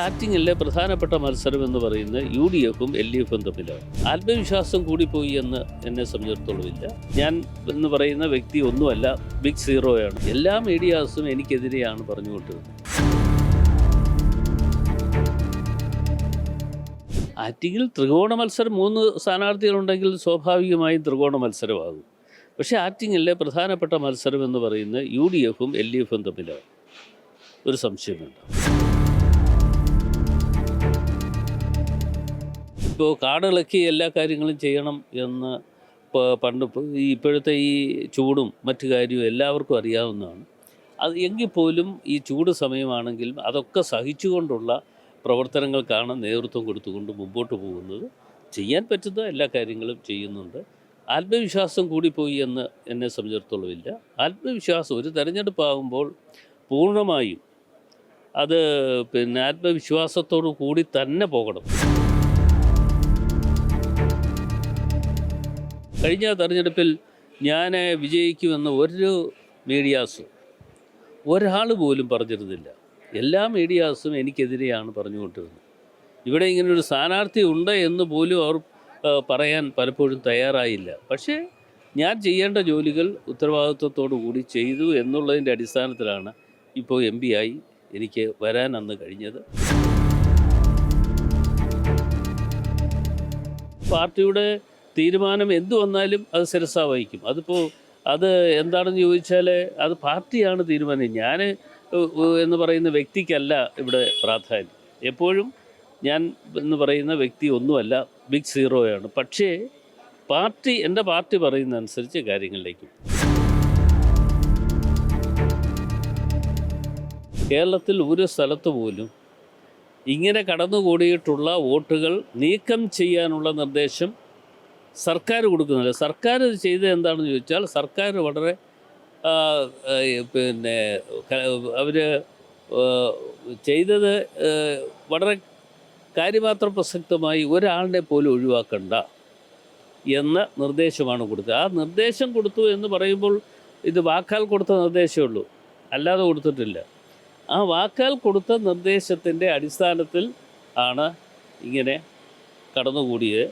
ആറ്റിങ്ങിലെ പ്രധാനപ്പെട്ട മത്സരം എന്ന് പറയുന്നത് യു ഡി എഫും എൽ ഡി എഫും തമ്മിലാണ്. ആത്മവിശ്വാസം കൂടിപ്പോയി എന്ന് എന്നെ സംബന്ധിച്ചിടത്തോളമില്ല. ഞാൻ എന്ന് പറയുന്ന വ്യക്തി ഒന്നുമല്ല ബിഗ് സീറോയാണ് എല്ലാ മീഡിയാസും എനിക്കെതിരെയാണ് പറഞ്ഞുകൊണ്ടിരുന്നത്. ആറ്റിങ്ങിൽ ത്രികോണ മത്സരം മൂന്ന് സ്ഥാനാർത്ഥികളുണ്ടെങ്കിൽ സ്വാഭാവികമായും ത്രികോണ മത്സരമാകും. പക്ഷേ ആറ്റിങ്ങിലെ പ്രധാനപ്പെട്ട മത്സരം എന്ന് പറയുന്നത് യു ഡി എഫും എൽ ഡി എഫും തമ്മിലാണ്. ഒരു സംശയം ഇപ്പോൾ കാടിളക്കി എല്ലാ കാര്യങ്ങളും ചെയ്യണം എന്ന് പണ്ട് ഈ ഇപ്പോഴത്തെ ഈ ചൂടും മറ്റു കാര്യവും എല്ലാവർക്കും അറിയാവുന്നതാണ്. അത് എങ്കിൽ പോലും ഈ ചൂട് സമയമാണെങ്കിലും അതൊക്കെ സഹിച്ചുകൊണ്ടുള്ള പ്രവർത്തനങ്ങൾക്കാണ് നേതൃത്വം കൊടുത്തുകൊണ്ട് മുമ്പോട്ട് പോകുന്നത്. ചെയ്യാൻ പറ്റുന്ന എല്ലാ കാര്യങ്ങളും ചെയ്യുന്നുണ്ട്. ആത്മവിശ്വാസം കൂടിപ്പോയി എന്ന് എന്നെ സംബന്ധിച്ചിടത്തോളം ഇല്ല. ആത്മവിശ്വാസം ഒരു തെരഞ്ഞെടുപ്പാകുമ്പോൾ പൂർണമായും അത് പിന്നെ ആത്മവിശ്വാസത്തോടു കൂടി തന്നെ പോകണം. കഴിഞ്ഞ തെരഞ്ഞെടുപ്പിൽ ഞാൻ വിജയിക്കുമെന്ന് ഒരു മീഡിയാസും ഒരാൾ പോലും പറഞ്ഞിരുന്നില്ല. എല്ലാ മീഡിയാസും എനിക്കെതിരെയാണ് പറഞ്ഞുകൊണ്ടിരുന്നത്. ഇവിടെ ഇങ്ങനെ ഒരു സ്ഥാനാർത്ഥി ഉണ്ട് എന്ന് പോലും അവർ പറയാൻ പലപ്പോഴും തയ്യാറായില്ല. പക്ഷേ ഞാൻ ചെയ്യേണ്ട ജോലികൾ ഉത്തരവാദിത്വത്തോടു കൂടി ചെയ്തു എന്നുള്ളതിന്റെ അടിസ്ഥാനത്തിലാണ് ഇപ്പോൾ എം ആയി എനിക്ക് വരാൻ അന്ന് കഴിഞ്ഞത്. പാർട്ടിയുടെ തീരുമാനം എന്തു വന്നാലും അത് ശിരസ വഹിക്കും അതിപ്പോൾ അത് എന്താണെന്ന് ചോദിച്ചാൽ അത് പാർട്ടിയാണ് തീരുമാനം. ഞാൻ എന്ന് പറയുന്ന വ്യക്തിക്കല്ല ഇവിടെ പ്രാധാന്യം. എപ്പോഴും ഞാൻ എന്ന് പറയുന്ന വ്യക്തി ഒന്നുമല്ല ബിഗ് സീറോയാണ്. പക്ഷേ പാർട്ടി എന്റെ പാർട്ടി പറയുന്ന അനുസരിച്ച് കാര്യങ്ങളിലേക്ക് കേരളത്തിൽ ഒരു സ്ഥലത്ത് പോലും ഇങ്ങനെ കടന്നുകൂടിയിട്ടുള്ള വോട്ടുകൾ നീക്കം ചെയ്യാനുള്ള നിർദ്ദേശം സർക്കാർ കൊടുക്കുന്നില്ല. സർക്കാർ ഇത് ചെയ്തത് എന്താണെന്ന് ചോദിച്ചാൽ സർക്കാർ വളരെ പിന്നെ അവർ ചെയ്തത് വളരെ കാര്യമാത്ര പ്രസക്തമായി ഒരാളിനെ പോലും ഒഴിവാക്കണ്ട എന്ന നിർദ്ദേശമാണ് കൊടുത്തത്. ആ നിർദ്ദേശം കൊടുത്തു എന്ന് പറയുമ്പോൾ ഇത് വാക്കാൽ കൊടുത്ത നിർദ്ദേശമേ ഉള്ളൂ. അല്ലാതെ കൊടുത്തിട്ടില്ല. ആ വാക്കാൽ കൊടുത്ത നിർദ്ദേശത്തിന്റെ അടിസ്ഥാനത്തിൽ ആണ് ഇങ്ങനെ കടന്നുകൂടിയത്.